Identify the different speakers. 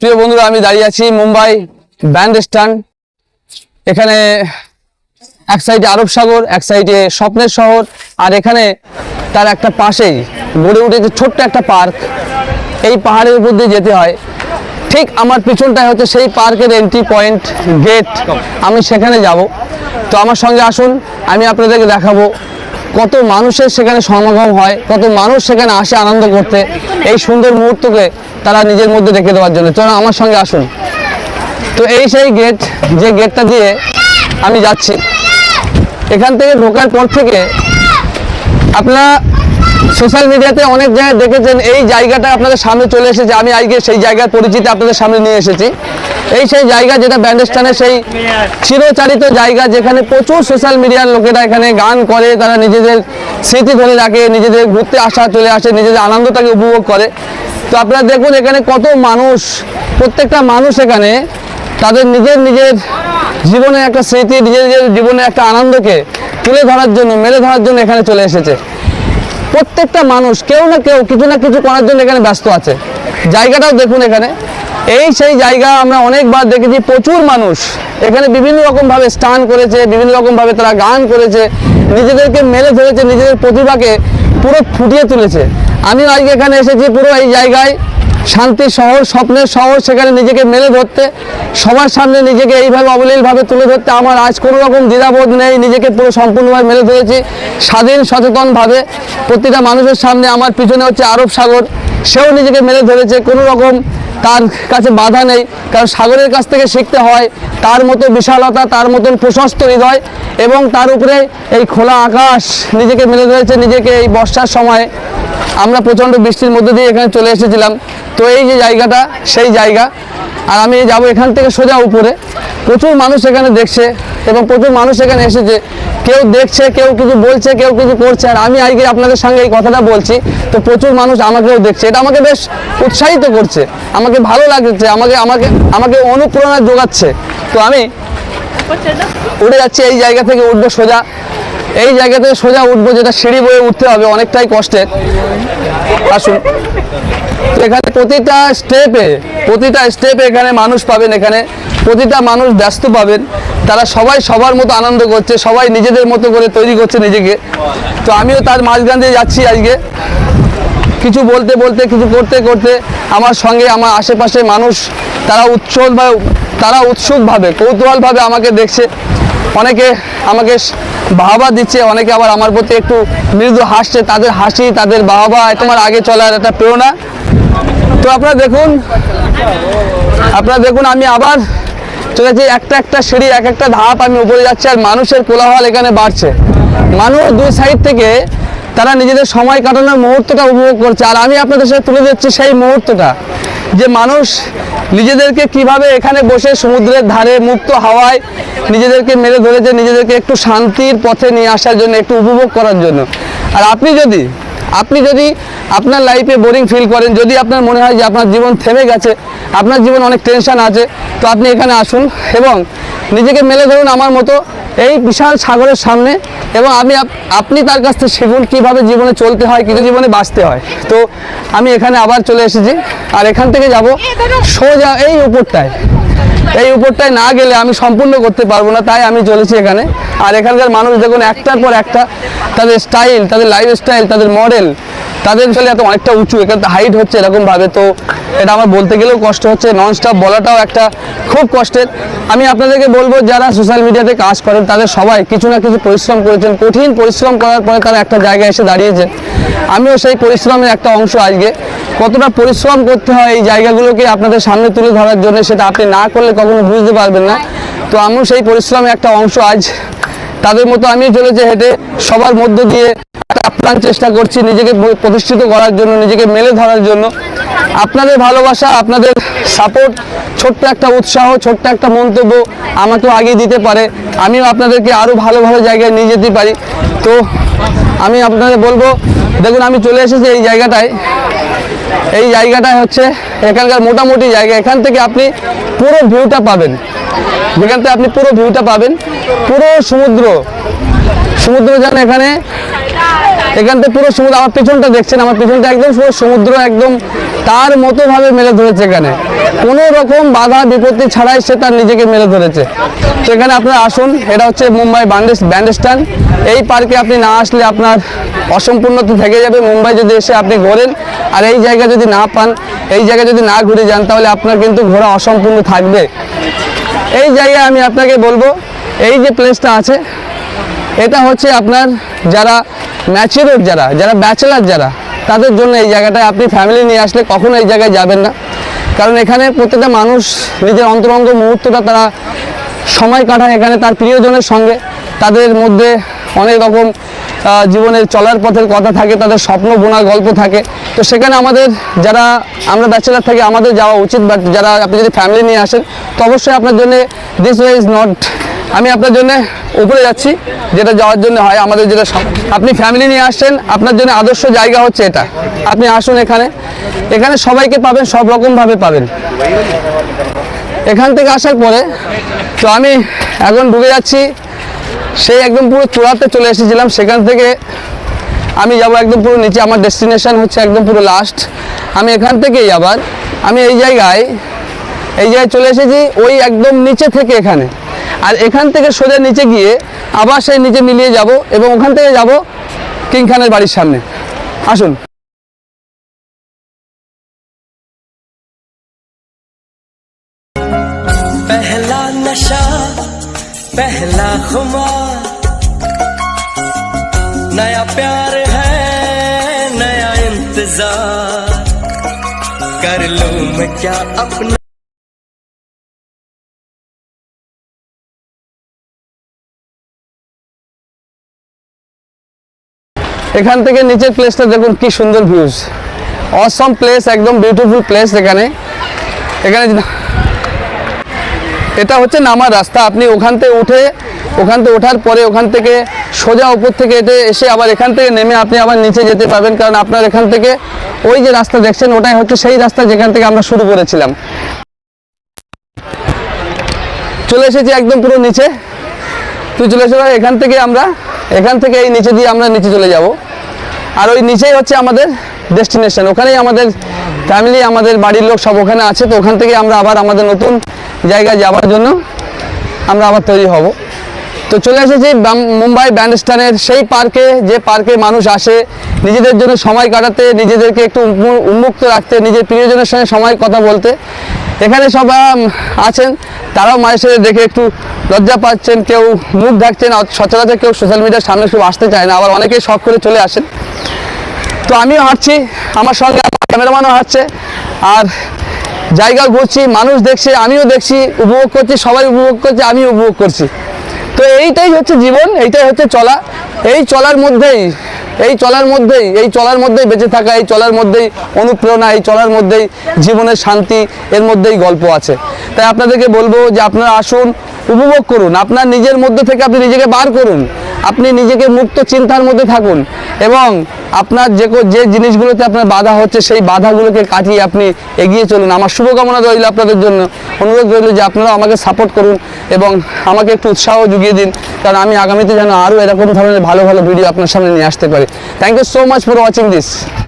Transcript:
Speaker 1: প্রিয় বন্ধুরা, আমি দাঁড়িয়ে আছি মুম্বাই ব্যান্ড স্ট্যান্ড। এখানে এক সাইডে আরব সাগর, এক সাইডে স্বপ্নের শহর, আর এখানে তার একটা পাশেই গড়ে উঠেছে ছোট্ট একটা পার্ক। এই পাহাড়ের উপর দিয়ে যেতে হয়। ঠিক আমার পিছনটায় হচ্ছে সেই পার্কের এন্ট্রি পয়েন্ট গেট আমি সেখানে যাব। তো আমার সঙ্গে আসুন, আমি আপনাদেরকে দেখাবো কত মানুষের সেখানে সমাগম হয়, কত মানুষ সেখানে আসে আনন্দ করতে। এই সুন্দর মুহূর্তকে তারা নিজের মধ্যে রেখে দেওয়ার জন্য। চলো আমার সঙ্গে আসুন। তো এই সেই গেট যে গেটটা দিয়ে আমি যাচ্ছি। এখান থেকে ঢোকার পর থেকে আপনারা সোশ্যাল মিডিয়াতে অনেক জায়গায় দেখেছেন, এই জায়গাটা আপনাদের সামনে চলে এসেছে। আমি আজকে সেই জায়গার পরিচিতি আপনাদের সামনে নিয়ে এসেছি। এই সেই জায়গা যেটা ব্যান্ডস্টানের সেই চিরচারিত জায়গা, যেখানে প্রচুর সোশ্যাল মিডিয়ার লোকেরা এখানে গান করে, তারা নিজেদের স্মৃতি ধরে রাখে, নিজেদের ঘুরতে আসা, চলে আসে, নিজেদের আনন্দটাকে উপভোগ করে। তো আপনারা দেখুন এখানে কত মানুষ, প্রত্যেকটা মানুষ এখানে তাদের নিজের নিজের জীবনের একটা স্মৃতি, নিজের নিজের জীবনের একটা আনন্দকে তুলে ধরার জন্য, মেলে ধরার জন্য এখানে চলে এসেছে। প্রত্যেকটা মানুষ কেউ না কেউ কিছু না কিছু করার জন্য এখানে ব্যস্ত আছে। জায়গাটাও দেখুন এখানে। এই সেই জায়গা আমরা অনেকবার দেখেছি, প্রচুর মানুষ এখানে বিভিন্ন রকমভাবে স্টান করেছে, বিভিন্ন রকমভাবে তারা গান করেছে, নিজেদেরকে মেলে ধরেছে, নিজেদের প্রতিভাকে পুরো ফুটিয়ে তুলেছে। আমিও আজকে এখানে এসেছি পুরো এই জায়গায়। শান্তির শহর, স্বপ্নের শহর, সেখানে নিজেকে মেলে ধরতে, সবার সামনে নিজেকে এইভাবে অবলীলভাবে তুলে ধরতে আমার আজ কোনো রকম দ্বিধাবোধ নেই, নিজেকে পুরো সম্পূর্ণভাবে মেলে ধরেছি। স্বাধীন, সচেতনভাবে প্রতিটা মানুষের সামনে আমার পিছনে হচ্ছে আরব সাগর। সেও নিজেকে মেলে ধরেছে, কোনো রকম তার কাছে বাধা নেই। কারণ সাগরের কাছ থেকে শিখতে হয়, তার মতো বিশালতা, তার মতন প্রশস্ত হৃদয় এবং তার উপরে এই খোলা আকাশ নিজেকে মেলে ধরেছে, নিজেকে এই বর্ষার সময়। আমরা প্রচণ্ড বৃষ্টির মধ্যে দিয়ে এখানে চলে এসেছিলাম। তো এই যে জায়গাটা, সেই জায়গা। আর আমি যাব এখান থেকে সোজা উপরে। প্রচুর মানুষ এখানে দেখছে এবং প্রচুর মানুষ এখানে এসেছে। কেউ দেখছে, কেউ কিছু বলছে, কেউ কিছু করছে। আর আমি আজকে আপনাদের সঙ্গে এই কথাটা বলছি। তো প্রচুর মানুষ আমাকেও দেখছে। এটা আমাকে বেশ উৎসাহিত করছে। আমাকে ভালো লাগছে। আমাকে আমাকে আমাকে অনুপ্রেরণা যোগাচ্ছে। তো আমি উঠে যাচ্ছি এই জায়গা থেকে, উঠবো সোজা। এই জায়গা থেকে সোজা উঠবো, যেটা সিঁড়ি বয়ে উঠতে হবে, অনেকটাই কষ্টের আসুন। এখানে প্রতিটা স্টেপে প্রতিটা স্টেপে এখানে মানুষ পাবেন এখানে। প্রতিটা মানুষ ব্যস্ত পাবেন। তারা সবাই সবার মতো আনন্দ করছে, সবাই নিজেদের মতো করে তৈরি করছে নিজেকে। তো আমিও তার মাঝখান দিয়ে যাচ্ছি আজকে। কিছু বলতে বলতে, কিছু করতে করতে আমার সঙ্গে আমার আশেপাশে মানুষ, তারা উৎসব তারা উৎসুকভাবে কৌতূহলভাবে আমাকে দেখছে। অনেকে আমাকে বাহবা দিচ্ছে, অনেকে আবার আমার প্রতি একটু মৃদু হাসছে, তাদের হাসি, তাদের বাহবা তোমার আগে চলার একটা প্রেরণা। তো আপনারা দেখুন আপনারা দেখুন, আমি আবার চলেছি, একটা একটা সিঁড়ি, এক একটা ধাপ আমি উপরে যাচ্ছি, আর মানুষের কোলাহল এখানে বাড়ছে। মানুষ দুই সাইড থেকে তারা নিজেদের সময় কাটানোর মুহূর্তটা উপভোগ করছে, আর আমি আপনাদের সাথে তুলে দিচ্ছি সেই মুহূর্তটা। যে মানুষ নিজেদেরকে কীভাবে এখানে বসে সমুদ্রের ধারে মুক্ত হাওয়ায় নিজেদেরকে মেরে ধরেছে, নিজেদেরকে একটু শান্তির পথে নিয়ে আসার জন্য, একটু উপভোগ করার জন্য। আর আপনি যদি আপনি যদি আপনার লাইফে বোরিং ফিল করেন, যদি আপনার মনে হয় যে আপনার জীবন থেমে গেছে, আপনার জীবন অনেক টেনশন আছে, তো আপনি এখানে আসুন এবং নিজেকে মেলে ধরুন আমার মতো এই বিশাল সাগরের সামনে এবং আমি আপ- আপনি তার কাছ থেকে শিখুন কীভাবে জীবনে চলতে হয় কিন্তু জীবনে বাঁচতে হয়। তো আমি এখানে আবার চলে এসেছি আর এখান থেকে যাব সোজা এই উপরটায়। এই উপরটায় না গেলে আমি সম্পূর্ণ করতে পারব না, তাই আমি চলেছি এখানে। আর এখানকার মানুষ দেখুন একটার পর একটা, তাদের স্টাইল তাদের লাইফ স্টাইল তাদের মডেল তাদের চলে এত অনেকটা উঁচু, এখানে হাইট হচ্ছে এরকম ভাবে, তো এটা আমার বলতে গেলেও কষ্ট হচ্ছে নন স্টপ বলাটাও একটা খুব কষ্টের। আমি আপনাদেরকে বলব, যারা সোশ্যাল মিডিয়াতে কাজ করেন, তাদের সবাই কিছু না কিছু পরিশ্রম করেছেন। কঠিন পরিশ্রম করার পরে তারা একটা জায়গায় এসে দাঁড়িয়েছে। আমিও সেই পরিশ্রমের একটা অংশ আজকে। কতটা পরিশ্রম করতে হয় এই জায়গাগুলোকে আপনাদের সামনে তুলে ধরার জন্য সেটা আপনি না করলে কখনো বুঝতে পারবেন না। তো আমিও সেই পরিশ্রমের একটা অংশ আজ তাদের মতো আমি চলেছে হেঁটে, সবার মধ্য দিয়ে আপ্রাণ চেষ্টা করছি নিজেকে প্রতিষ্ঠিত করার জন্য, নিজেকে মেলে ধরার জন্য। আপনাদের ভালোবাসা, আপনাদের সাপোর্ট ছোট্ট একটা উৎসাহ, ছোট্ট একটা মন্তব্য আমাকেও আগে দিতে পারে। আমিও আপনাদেরকে আরও ভালো ভালো জায়গায় নিয়ে যেতে পারি। তো আমি আপনাদের বলব, দেখুন, আমি চলে এসেছি এই জায়গাটায়। এই জায়গাটা হচ্ছে এখানকার মোটামুটি জায়গা। এখান থেকে আপনি পুরো ভিউটা পাবেন। যেখান থেকে আপনি পুরো ভিউটা পাবেন। পুরো সমুদ্র। সমুদ্র যেন এখানে এখান থেকে পুরো সমুদ্র, আমার পিছনটা দেখছেন, আমার পিছনটা একদম পুরো সমুদ্র, একদম তার মতো ভাবে মেলে ধরেছে এখানে। কোনো রকম বাধা, বিপত্তি ছাড়াই সে তার নিজেকে মেলে ধরেছে। তো এখানে আপনারা আসুন, এটা হচ্ছে মুম্বাই ব্যান্ডেজ ব্যান্ডস্ট্যান্ড এই পার্কে আপনি না আসলে আপনার অসম্পূর্ণতা থেকে যাবে। মুম্বাই যদি এসে আপনি ঘোরেন, আর এই জায়গা যদি না পান, এই জায়গা যদি না ঘুরে যান, তাহলে আপনার কিন্তু ঘোরা অসম্পূর্ণ থাকবে। এই জায়গায় আমি আপনাকে বলব, এই যে প্লেসটা আছে, এটা হচ্ছে আপনার যারা ম্যাচিওর যারা যারা ব্যাচেলার যারা, তাদের জন্য এই জায়গাটায় আপনি ফ্যামিলি নিয়ে আসলে কখনো এই জায়গায় যাবেন না। কারণ এখানে প্রত্যেকটা মানুষ নিজের অন্তরঙ্গ মুহূর্তটা তারা সময় কাটায় এখানে তার প্রিয়জনের সঙ্গে। তাদের মধ্যে অনেক রকম জীবনের চলার পথের কথা থাকে, তাদের স্বপ্ন বোনার গল্প থাকে। তো সেখানে আমাদের যারা, আমরা ব্যাচেলার থাকি আমাদের যাওয়া উচিত বাট যারা আপনি যদি ফ্যামিলি নিয়ে আসেন, তো অবশ্যই আপনার জন্য দিস ওয়ে ইজ নট আমি আপনার জন্য উপরে যাচ্ছি, যেটা যাওয়ার জন্য হয় আমাদের যেটা আপনি ফ্যামিলি নিয়ে আসছেন, আপনার জন্য আদর্শ জায়গা হচ্ছে এটা। আপনি আসুন এখানে। এখানে সবাইকে পাবেন, সব রকমভাবে পাবেন। এখান থেকে আসার পরে, তো আমি এখন ঢুকে যাচ্ছি, সেই একদম পুরো চূড়াতে চলে এসেছিলাম। সেখান থেকে আমি যাব একদম পুরো নিচে, আমার ডেস্টিনেশন হচ্ছে একদম পুরো লাস্ট আমি এখান থেকেই আবার, আমি এই জায়গায় এই জায়গায় চলে এসেছি, ওই একদম নিচে থেকে এখানে। আর এখান থেকে সোজা নিচে গিয়ে আবার সেই নিচে মিলিয়ে যাব এবং ওখান থেকে যাব কিং খানের বাড়ির সামনে আসুন
Speaker 2: पहला नशा पहला खुमार नया प्यार है नया इंतजार कर लूं मैं क्या अपना
Speaker 1: এখান থেকে নিচের প্লেসটা দেখুন কি সুন্দর ভিউজ অসম প্লেস একদম বিউটিফুল প্লেস এখানে। এখানে এটা হচ্ছে নামার রাস্তা। আপনি ওখান থেকে উঠে, ওখান থেকে ওঠার পরে ওখান থেকে সোজা উপর থেকে এটে এসে আবার এখান থেকে নেমে আপনি আবার নিচে যেতে পারবেন। কারণ আপনার এখান থেকে ওই যে রাস্তা দেখছেন, ওটাই হচ্ছে সেই রাস্তা যেখান থেকে আমরা শুরু করেছিলাম। চলে এসেছি একদম পুরো নিচে। তুই চলে এসে এখান থেকে আমরা এখান থেকে এই নিচে দিয়ে আমরা নিচে চলে যাব। আর ওই নিচেই হচ্ছে আমাদের ডেস্টিনেশন ওখানেই আমাদের ফ্যামিলি আমাদের বাড়ির লোক সব ওখানে আছে। তো ওখান থেকে আমরা আবার আমাদের নতুন জায়গায় যাওয়ার জন্য আমরা আবার তৈরি হব। তো চলে এসেছি মুম্বাই ব্যান্ডস্ট্যান্ডের সেই পার্কে। যে পার্কে মানুষ আসে, নিজেদের জন্য সময় কাটাতে, নিজেদেরকে একটু উন্মু- উন্মুক্ত রাখতে, নিজের প্রিয়জনের সঙ্গে সময় কথা বলতে। এখানে সব আছেন। তারাও মায়ের সাথে দেখে একটু লজ্জা পাচ্ছেন, কেউ মুখ ঢাকছেন সচরাচর কেউ সোশ্যাল মিডিয়ার সামনে কেউ আসতে চায় না, আবার অনেকেই শখ করে চলে আসেন। তো আমিও হাঁটছি, আমার সঙ্গে আমার ক্যামেরাম্যানও হাঁটছে, আর জায়গা ঘুরছি, মানুষ দেখছে, আমিও দেখছি, উপভোগ করছি, সবাই উপভোগ করছে আমি উপভোগ করছি। তো এইটাই হচ্ছে জীবন, এইটাই হচ্ছে চলা। এই চলার মধ্যেই, এই চলার মধ্যেই, এই চলার মধ্যেই বেঁচে থাকা, এই চলার মধ্যেই অনুপ্রেরণা, এই চলার মধ্যেই জীবনের শান্তি, এর মধ্যেই গল্প আছে। তাই আপনাদেরকে বলব যে আপনারা আসুন, উপভোগ করুন। আপনার নিজের মধ্যে থেকে আপনি নিজেকে বার করুন। আপনি নিজেকে মুক্ত চিন্তার মধ্যে থাকুন এবং আপনার যে যে জিনিসগুলোতে আপনার বাধা হচ্ছে, সেই বাধাগুলোকে কাটিয়ে আপনি এগিয়ে চলুন। আমার শুভকামনা রইল আপনাদের জন্য। অনুরোধ রইল যে আপনারা আমাকে সাপোর্ট করুন এবং আমাকে একটু উৎসাহ জুগিয়ে দিন, কারণ আমি আগামীতে যেন আরও এরকম ধরনের ভালো ভালো ভিডিও আপনার সামনে নিয়ে আসতে পারি। Thank you so much for watching this